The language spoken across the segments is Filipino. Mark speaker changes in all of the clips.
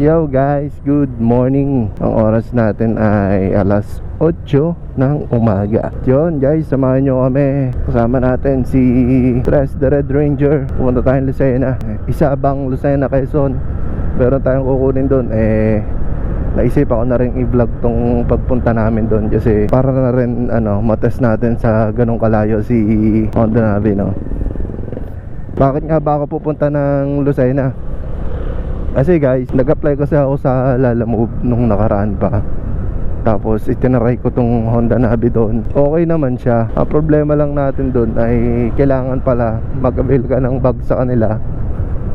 Speaker 1: Yo guys, good morning. Ang oras natin ay alas 8 ng umaga. Yun guys, samahan nyo kami. Kasama natin si Tres the Red Ranger. Pumunta tayong Lucena. Isabang Lucena, Quezon. Meron tayong kukunin doon Eh, naisip ako na rin i-vlog tong pagpunta namin doon Kasi para na rin ano, matest natin sa ganong kalayo si Honda Navi no? Bakit nga ba ako pupunta ng Lucena? Kasi guys, nag-apply kasi ako sa Lala Move nung nakaraan pa. Tapos itinaray ko tong Honda Navi doon. Okay naman siya. Ang problema lang natin doon ay kailangan pala mag-avail ka ng bag sa kanila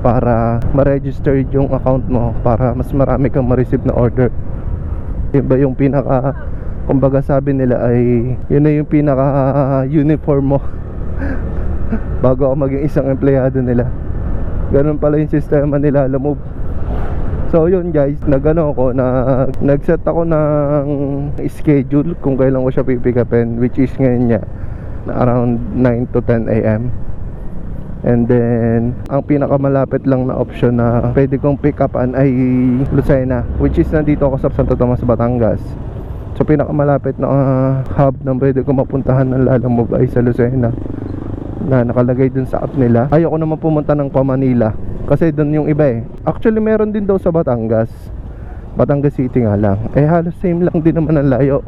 Speaker 1: para ma-register yung account mo para mas marami kang ma-receive na order. Iba yung pinaka kumbaga sabi nila ay yun na yung pinaka uniform mo bago ako maging isang empleyado nila. Ganun pala yung sistema nila, Lala Move. So yun guys, nagano ako na nag-set ako ng schedule kung kailan ko siya pipikapin which is ngayon niya around 9 to 10 AM. And then, ang pinakamalapit lang na option na pwede kong pick upan ay Lucena which is nandito ako sa Santo Tomas, Batangas. So pinakamalapit na uh, hub na pwede kong mapuntahan ng Lalamove ay sa Lucena na nakalagay dun sa app nila. Ayoko naman pumunta ng pa Manila kasi doon yung iba eh. Actually meron din daw sa Batangas. Batangas City nga lang. Eh halos same lang din naman ang layo.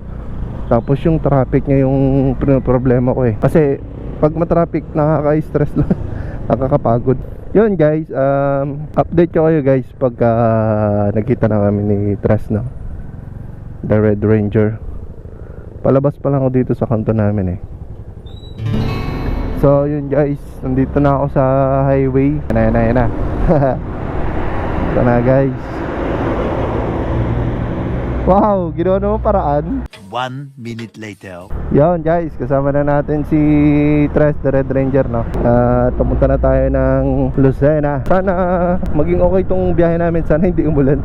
Speaker 1: Tapos yung traffic niya yung problema ko eh. Kasi pag matraffic nakaka-stress lang. Nakakapagod. Yun guys, um, update ko kayo guys pagka nagkita na kami ni Tres no. The Red Ranger. Palabas pa lang ako dito sa kanto namin eh. So yun guys, nandito na ako sa highway. Yan na, yan na, yan na. Ito na guys. Wow, ginawa naman paraan.
Speaker 2: One minute later.
Speaker 1: Yun guys, kasama na natin si Tres the Red Ranger no. At pumunta na tayo ng Lucena. Sana maging okay tong biyahe namin, sana hindi umulan.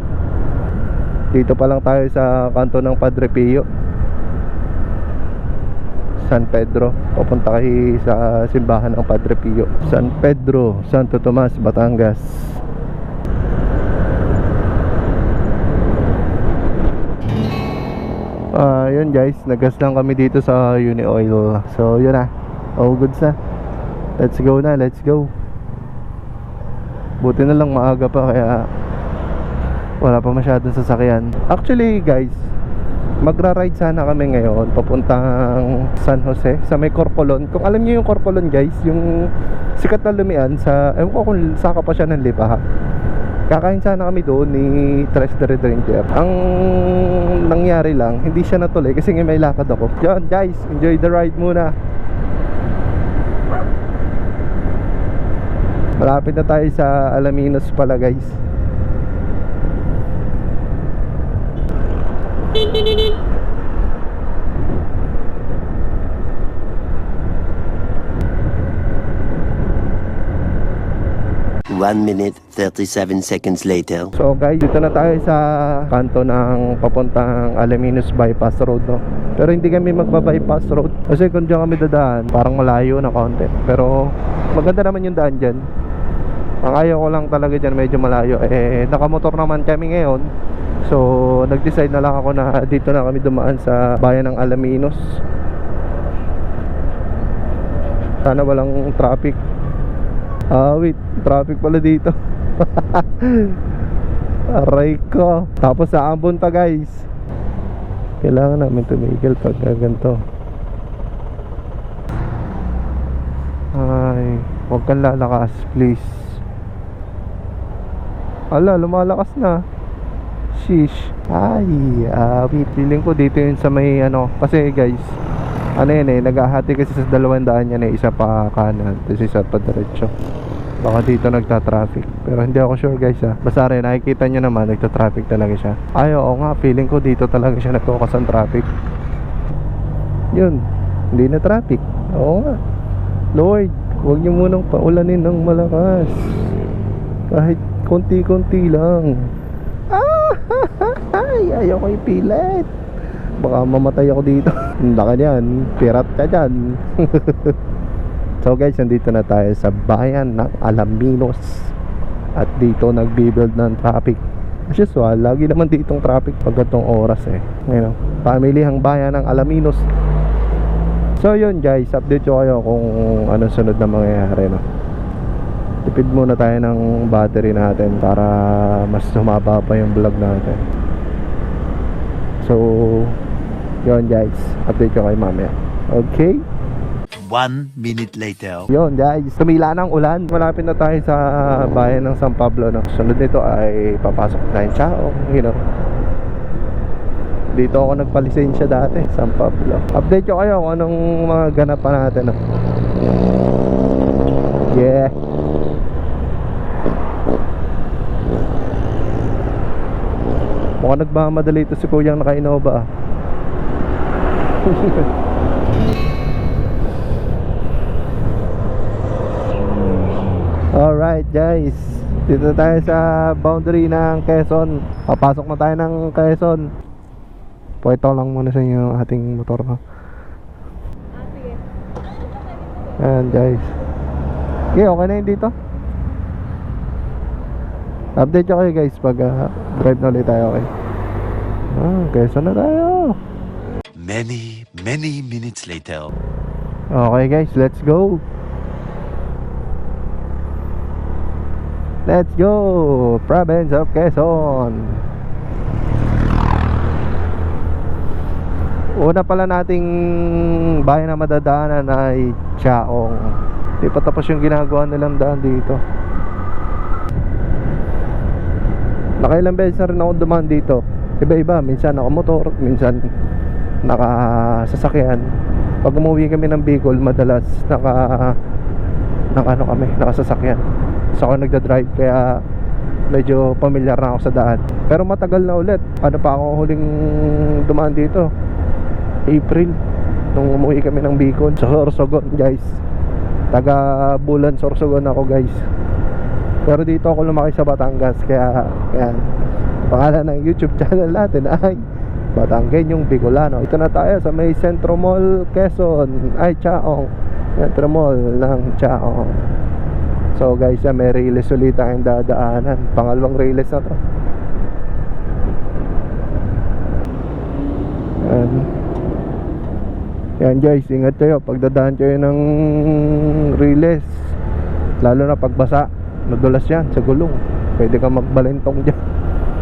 Speaker 1: Dito pa lang tayo sa kanto ng Padre Pio. San Pedro papunta kay sa simbahan ng Padre Pio San Pedro, Santo Tomas, Batangas Ah, yun guys, nagas lang kami dito sa Uni Oil. So, yun na. All goods na. Let's go na, let's go. Buti na lang maaga pa kaya wala pa masyadong sasakyan. Actually, guys, magra-ride sana kami ngayon papuntang San Jose sa may Corpolon. Kung alam niyo yung Corpolon, guys, yung sikat na lumian sa ewan ko kung saka pa siya ng lipa. Kakain sana kami doon ni Tres the Ranger. Ang nangyari lang, hindi siya natuloy kasi nga may lakad ako. Yan guys, enjoy the ride muna. Malapit na tayo sa Alaminos pala guys.
Speaker 2: One minute, 37 seconds later.
Speaker 1: So guys, dito na tayo sa kanto ng papuntang Alaminos Bypass Road no. Pero hindi kami magba-bypass road kasi kung diyan kami dadaan, parang malayo na konti. Pero maganda naman yung daan diyan. Ang ayaw ko lang talaga diyan medyo malayo. Eh nakamotor naman kami ngayon. So nag-decide na lang ako na dito na kami dumaan sa bayan ng Alaminos. Sana walang traffic. Ah, wait. Traffic pala dito. Aray ko. Tapos sa ambon pa, guys. Kailangan namin tumigil pag ganito. Ay, huwag kang lalakas, please. Ala, lumalakas na. Sheesh. Ay, ah, wait. Feeling ko dito yun sa may ano. Kasi, guys, ano yan eh, naghahati kasi sa dalawang daan yan eh, isa pa kanan, tapos isa pa diretso. Baka dito nagta-traffic. Pero hindi ako sure guys ha. Basta rin, nakikita nyo naman, nagta-traffic talaga siya. Ay, oo nga, feeling ko dito talaga siya nagkukas ang traffic. Yun, hindi na traffic. Oo nga. Lord, huwag nyo munang paulanin ng malakas. Kahit konti-konti lang. Ah, ay, ayaw ko ipilit. Baka mamatay ako dito. Laka niyan, pirat ka dyan. so guys, nandito na tayo sa bayan ng Alaminos. At dito nagbibuild ng traffic. As usual, lagi naman ditong traffic pag ganitong oras eh. Ngayon, pamilihang bayan ng Alaminos. So yun guys, update ko kayo kung anong sunod na mangyayari no. Tipid muna tayo ng battery natin para mas humaba pa yung vlog natin. So, yun guys, update ko kayo mamaya. Okay?
Speaker 2: One minute later.
Speaker 1: Yun guys, tumila ng ulan. Malapit na tayo sa bayan ng San Pablo. No? Sunod nito ay papasok na yung Chao. You know. Dito ako nagpalisensya dati, San Pablo. Update ko kayo kung anong mga ganap pa natin. No? Yeah. Mukhang nagmamadali ito si Kuyang naka-Innova ah. Alright guys. Dito tayo sa boundary ng Quezon. Papasok na tayo ng Quezon. Pwede lang muna sa inyo ating motor ha Ayan guys. Okay okay na yun dito. Update ko kayo guys pag ah, drive na ulit tayo okay? Ah, Quezon na tayo
Speaker 2: Many, many minutes later.
Speaker 1: Okay guys, let's go. Let's go, province of Quezon. Una pala nating bayan na madadaanan ay Chaong. Di pa tapos yung ginagawa nilang daan dito. Nakailang beses na rin ako dumaan dito. Iba-iba, minsan nakamotor, minsan nakasasakyan. Pag umuwi kami ng Bicol, madalas naka naka ano kami, nakasasakyan. So ako nagda-drive kaya medyo familiar na ako sa daan. Pero matagal na ulit. Ano pa ako huling dumaan dito? April nung umuwi kami ng Bicol sa Sorsogon, guys. Taga Bulan Sorsogon ako, guys. Pero dito ako lumaki sa Batangas kaya yan. Pangalan ng YouTube channel natin ay Batanggenyong Bicolano. Ito na tayo sa may Centro Mall, Quezon. Ay, Chaong. Centro Mall ng Chaong. So guys, yan, may riles ulit tayong dadaanan. Pangalawang riles na to. Yan. Yan guys, ingat kayo pagdadaan kayo ng riles. Lalo na pagbasa. Madulas yan sa gulong. Pwede kang magbalentong dyan.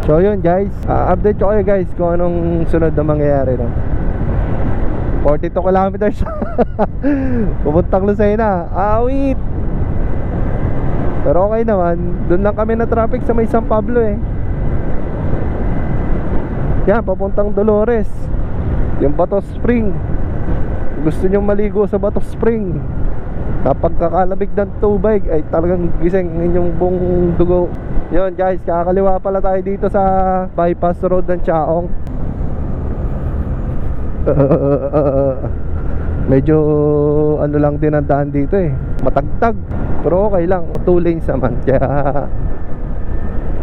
Speaker 1: So yun guys, Ah, update ko kayo guys kung anong sunod na mangyayari no. 42 kilometers. Pupuntang Lucena. Awit Pero okay naman. Doon lang kami na traffic sa may San Pablo eh. Yan, papuntang Dolores. Yung Bato Spring. Gusto nyong maligo sa Bato Spring. Kapag kakalamig ng tubig. Ay talagang gising inyong buong dugo Yun guys, kakaliwa pala tayo dito sa bypass road ng Chaong Medyo ano lang din ang daan dito eh Matagtag Pero okay lang, two lanes naman Kaya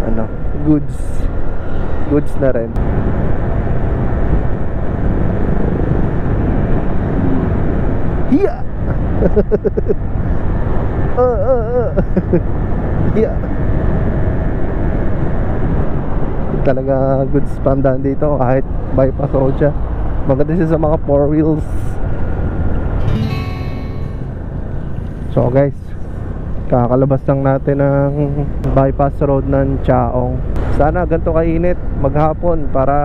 Speaker 1: Ano, goods Goods na rin Hiya! uh, uh, uh. Hiya! Talaga goods pandaan dito kahit bypass road siya. Maganda siya sa mga four wheels. So guys Kakalabas lang natin ng bypass road ng Chaong. Sana ganito kainit maghapon para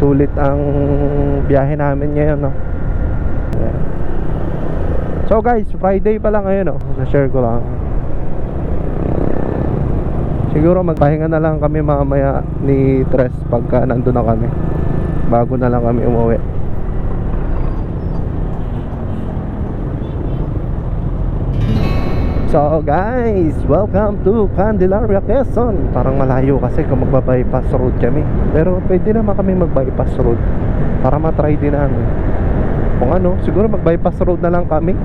Speaker 1: sulit ang biyahe namin ngayon no? So guys, Friday pa lang ngayon no? Na-share ko lang Siguro magpahinga na lang kami mamaya ni Tres pagka nandun na kami. Bago na lang kami umuwi. So guys, welcome to Candelaria, Quezon. Parang malayo kasi kung magbabypass road kami. Pero pwede naman kami magbypass road Para matry din namin Kung ano, siguro magbypass road na lang kami.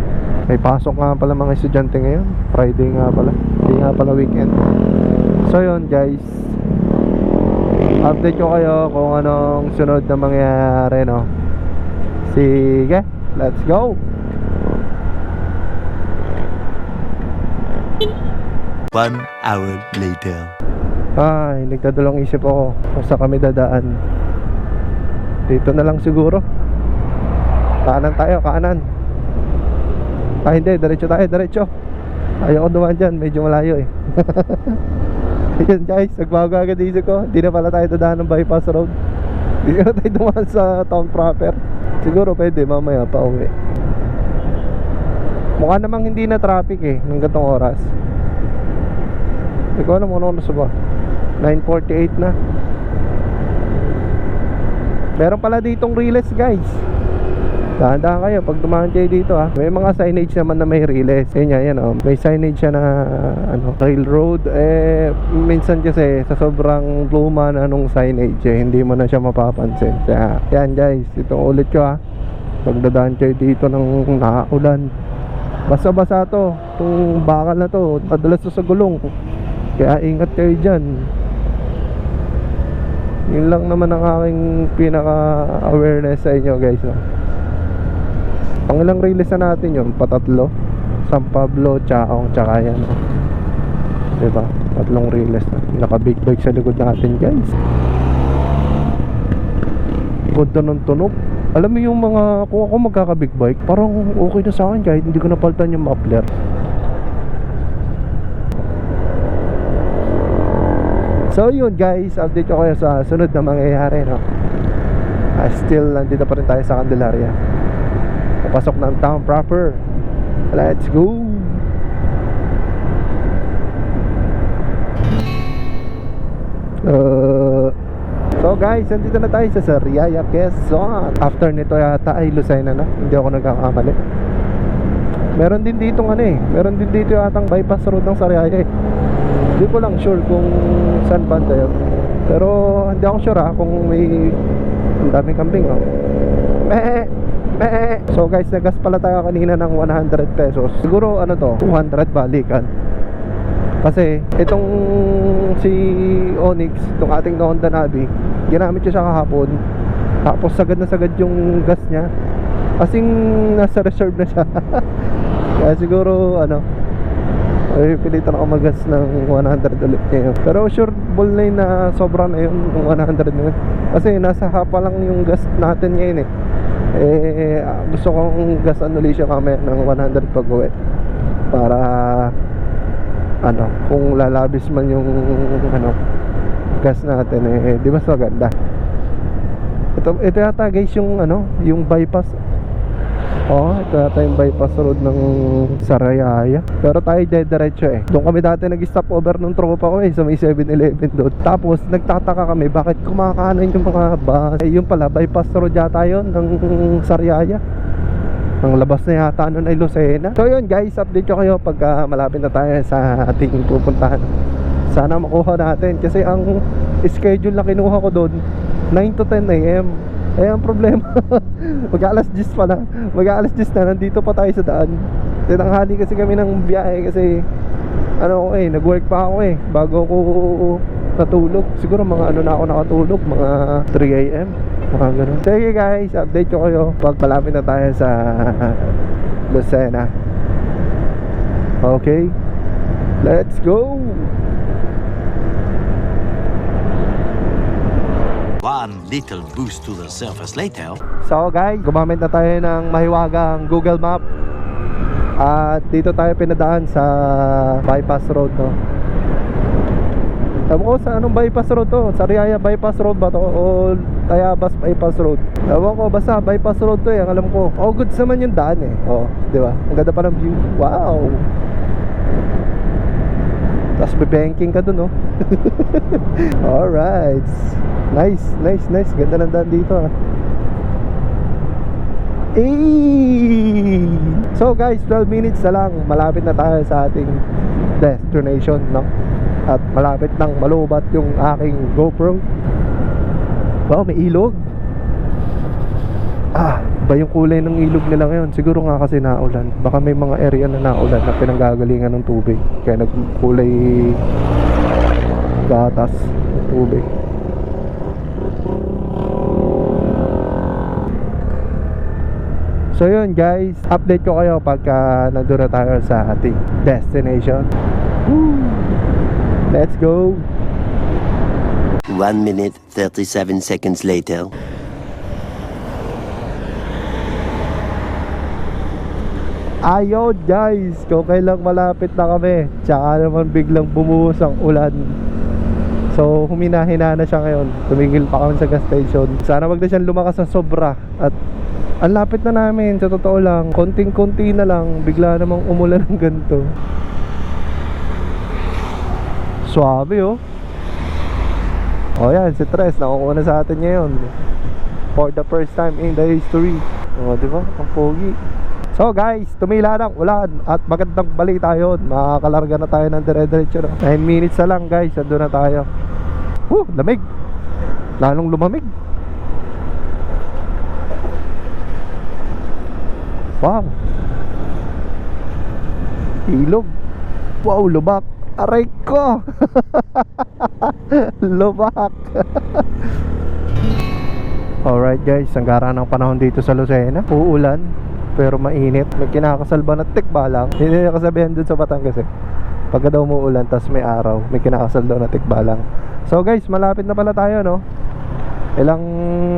Speaker 1: May pasok nga pala mga estudyante ngayon. Friday nga pala. Hindi nga pala weekend So yun guys Update ko kayo kung anong sunod na mangyayari no Sige, let's go
Speaker 2: One hour later.
Speaker 1: Ay, nagdadalawang isip ako kung saan kami dadaan. Dito na lang siguro. Kanan tayo, kanan. Ah, hindi, diretso tayo, diretso. Ayoko dumaan dyan, medyo malayo eh. Ayun guys, nagbago agad isip ko. Hindi na pala tayo dadaan ng bypass road. Hindi na tayo dumaan sa town proper. Siguro pwede, mamaya pa uwi. Mukha namang hindi na traffic eh, ng gatong oras. Hindi ko alam kung ano oras ba. 9.48 na. Meron pala ditong relays guys. Dahan-dahan kayo pag dumaan kayo dito ha. May mga signage naman na may relays. Yan yan, yan oh. May signage siya na ano, railroad. Eh, minsan kasi sa sobrang luma na nung signage eh, hindi mo na siya mapapansin. Kaya, yan guys, ito ulit ko ha. Pagdadaan kayo dito ng nakaulan. Basa-basa to. Itong bakal na to. Madalas to sa gulong. Kaya ingat kayo dyan. Yun lang naman ang aking pinaka-awareness sa inyo guys. No? Ang ilang release na natin yun, patatlo. San Pablo, Chaong, tsaka yan. No? Diba? Tatlong release na. Naka-big bike sa likod natin guys. Ganda ng tunog. Alam mo yung mga, kung ako magkaka-big bike, parang okay na sa akin kahit hindi ko napalitan yung muffler. So yun guys, update ko kayo sa sunod na mangyayari no. Ah, still nandito pa rin tayo sa Candelaria. Papasok ng town proper. Let's go. Uh, so guys, nandito na tayo sa Sariaya, Quezon. After nito yata ay Lucena na. Hindi ako nagkakamali. Meron din dito ano eh. Meron din dito yatang bypass road ng Sariaya eh. Hindi ko lang sure kung saan banda yun Pero hindi ako sure ha Kung may Ang daming kambing oh. Meh So guys nagas pala tayo kanina ng 100 pesos. Siguro ano to 200 balikan. Kasi itong si Onyx Itong ating Honda Navi Ginamit ko siya kahapon. Tapos sagad na sagad yung gas niya. Kasing nasa reserve na siya. Kaya siguro ano ay pilitan ako magas ng 100 ulit ngayon. Pero sure ball na na sobra na yun yung 100 na yun. Kasi nasa hapa lang yung gas natin ngayon eh eh ah, gusto kong gas ulit siya kamaya ng 100 pag uwi. Para ano kung lalabis man yung ano gas natin eh di mas maganda. Ito, ito yata guys yung ano yung bypass Oh, ito yata yung bypass road ng Sarayaya. Pero tayo dediretso eh. Doon kami dati nag-stop over ng tropa ko eh, sa may 7-Eleven doon. Tapos, nagtataka kami, bakit kumakanan yung mga bus? Eh, yun pala, bypass road yata yun ng Sarayaya. Ang labas na yata nun ay Lucena. So yun guys, update ko kayo pagka malapit na tayo sa ating pupuntahan. Sana makuha natin kasi ang schedule na kinuha ko doon 9 to 10 a.m. Eh ang problema Mag-alas 10 pa na Mag-alas 10 na Nandito pa tayo sa daan. Tinanghali kasi kami ng biyahe Kasi Ano ko eh Nag-work pa ako eh Bago ako Natulog. Siguro mga ano na ako nakatulog Mga 3am Mga ganun. Sige guys Update ko kayo Pag malapit na tayo sa Lucena. Okay Let's go
Speaker 2: One little boost to the surface later.
Speaker 1: So guys, gumamit na tayo ng mahiwagang Google Map. At dito tayo pinadaan sa bypass road to Ewan ko sa anong bypass road to? Sariaya bypass road ba to? O Tayabas bypass road? Ewan ko basta bypass road to eh ang alam ko. Oh goods naman yung daan eh. Oh di ba? Ang ganda pa ng view. Wow! Tapos banking ka dun oh. Alright Nice, nice, nice. Ganda ng daan dito ah. Eh! So guys, 12 minutes na lang. Malapit na tayo sa ating destination no? At malapit nang malubat yung aking GoPro. Wow, may ilog. Ah, ba yung kulay ng ilog nila ngayon? Siguro nga kasi naulan. Baka may mga area na naulan na pinanggagalingan ng tubig. Kaya nagkulay gatas tubig So yun guys, update ko kayo pagka nandun na tayo sa ating destination. Woo! Let's go!
Speaker 3: One minute, 37 seconds later.
Speaker 1: Ayaw guys, kung kailang malapit na kami Tsaka naman biglang bumuhos ang ulan So humina-hina na siya ngayon Tumigil pa kami sa gas station Sana wag na siyang lumakas ng sobra At ang lapit na namin, sa totoo lang Konting-konti na lang, bigla namang umulan ng ganito Suabe oh O yan, si Tres, nakukuha na sa atin ngayon For the first time in the history O di ba? Ang pogi So guys, tumila ng ulan at magandang balita yun. Makakalarga na tayo ng dire-diretso. No? 9 minutes na lang guys, ando na tayo. Woo, lamig. Lalong lumamig. Wow. Ilog. Wow, lubak. Aray ko. lubak. Alright guys, ang gara ng panahon dito sa Lucena. Uulan pero mainit. May kinakasalba na tikba lang. Hindi na kasabihan dun sa Batangas eh. Pagka daw umuulan, tas may araw, may kinakasal daw na tikba lang. So guys, malapit na pala tayo, no? Ilang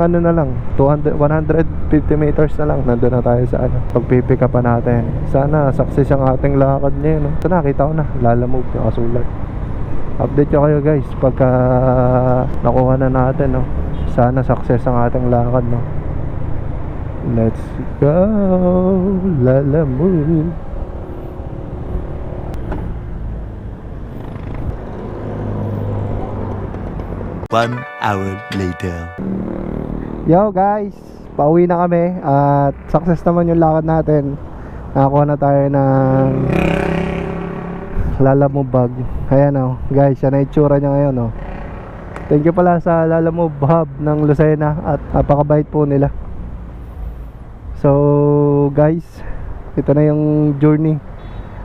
Speaker 1: ano na lang, 200, 150 meters na lang, nandun na tayo sa ano, pagpipick up pa natin. Sana success ang ating lakad ngayon, no? Ito nakita ko na, lalamove, nakasulat. Update ko kayo guys, pagka nakuha na natin, no? Sana success ang ating lakad, no? Let's go, lalamove.
Speaker 3: One hour later.
Speaker 1: Yo guys, pauwi na kami at success naman yung lakad natin. Nakakuha na tayo ng Lalamove bag. Ayan oh, guys, yan ang itsura niya ngayon oh. Thank you pala sa Lalamove hub ng Lucena at napakabait po nila. So guys, ito na yung journey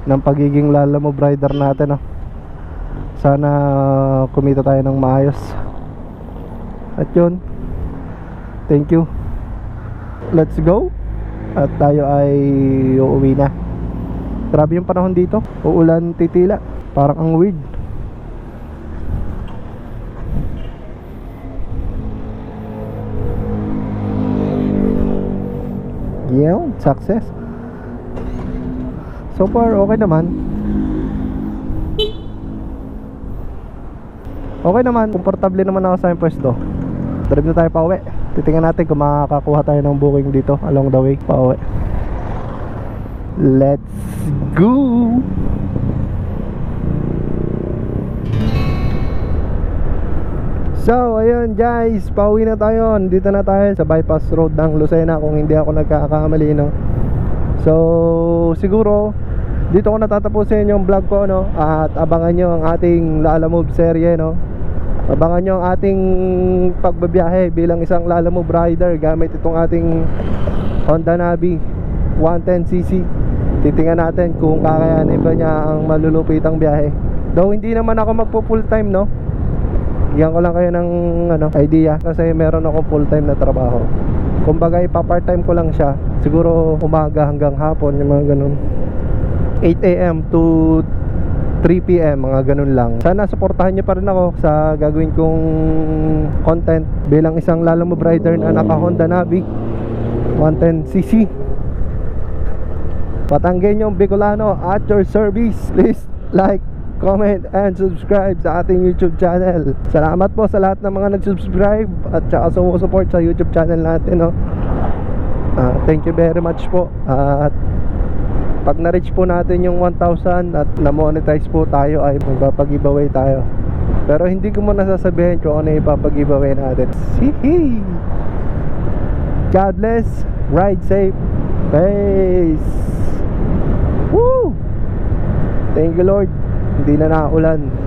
Speaker 1: ng pagiging Lalamove rider natin oh. Sana kumita tayo ng maayos. At yun, thank you. Let's go. At tayo ay uuwi na. Grabe yung panahon dito. Uulan titila. Parang ang weird. Yeah, success. So far, okay naman. Okay naman, komportable naman ako sa aking. Drive na tayo pa uwi. Titingnan natin kung makakakuha tayo ng booking dito along the way pa uwi. Let's go! So, ayun guys, pauwi na tayo. Dito na tayo sa bypass road ng Lucena kung hindi ako nagkakamali, no? So, siguro dito ko natatapusin yung vlog ko, no? At abangan nyo ang ating Lala Move serye, no? Abangan nyo ang ating pagbabiyahe bilang isang Lala Move rider gamit itong ating Honda Navi 110cc. Titingnan natin kung kakayanin ba niya ang malulupitang biyahe. Though hindi naman ako magpo full time, no? Bigyan ko lang kayo ng ano, idea kasi meron ako full time na trabaho. Kumbaga ipa part time ko lang siya. Siguro umaga hanggang hapon yung mga ganun. 8 a.m. to 3 p.m. mga ganun lang. Sana suportahan niyo pa rin ako sa gagawin kong content bilang isang Lalamove rider na naka Honda Navi 110cc. Patanggen yung Bicolano at your service. Please like, comment, and subscribe sa ating YouTube channel. Salamat po sa lahat ng mga nag-subscribe at saka sumusupport sa YouTube channel natin. No? Ah, thank you very much po. at pag na-reach po natin yung 1,000 at na-monetize po tayo ay magpapag-giveaway tayo. Pero hindi ko muna sasabihin kung ano ipapag-giveaway natin. Hihi! God bless. Ride safe. Peace. Woo! Thank you Lord. Hindi na naulan.